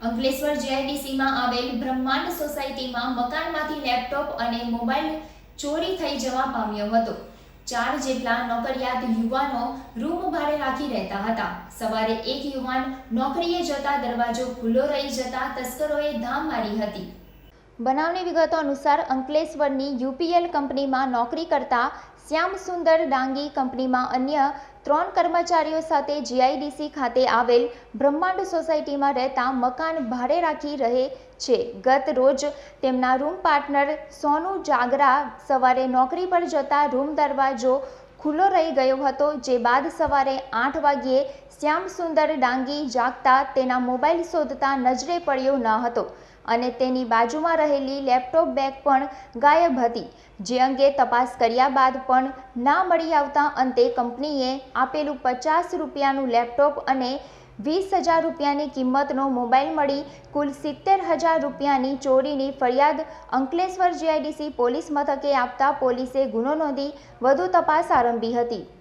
અંકલેશ્વર જીઆઈડીસીમાં આવેલ બ્રહ્માંડ સોસાયટીમાં મકાનમાંથી લેપટોપ અને મોબાઈલ ચોરી થઈ જવા પામ્યો હતો. ચાર જેટલા નોકરિયાત યુવાનો રૂમ ભાડે રાખી રહેતા હતા. સવારે એક યુવાન નોકરીએ જતા દરવાજો ખુલ્લો રહી જતા તસ્કરોએ ધામ મારી હતી. બનાવની વિગતો અનુસાર અંકલેશ્વરની યુપીએલ કંપનીમાં નોકરી કરતા શ્યામ સુંદર ડાંગી કંપનીમાં અન્ય ત્રણ કર્મચારીઓ સાથે જીઆઈડીસી ખાતે આવેલ બ્રહ્માંડ સોસાયટીમાં રહેતા મકાન ભાડે રાખી રહે છે. ગત રોજ તેમના રૂમ પાર્ટનર સોનુ જાગરા સવારે નોકરી પર જતા રૂમ દરવાજો ખુલ્લો રહી ગયો હતો. જે બાદ સવારે આઠ વાગ્યે શ્યામ સુંદર ડાંગી જાગતા તેના મોબાઈલ શોધતા નજરે પડ્યો ન હતો અને તેની બાજુમાં રહેલી લેપટોપ બેગ પણ ગાયબ હતી. જે અંગે તપાસ કર્યા બાદ પણ ના મળી આવતા અંતે કંપનીએ આપેલું પચાસ રૂપિયાનું લેપટોપ અને વીસ હજાર રૂપિયાની કિંમતનો મોબાઈલ મળી, કુલ સિત્તેર હજાર રૂપિયાની ચોરીની ફરિયાદ અંકલેશ્વર જીઆઈડીસી પોલીસ મથકે આપતા પોલીસે ગુનો નોંધી વધુ તપાસ આરંભી હતી.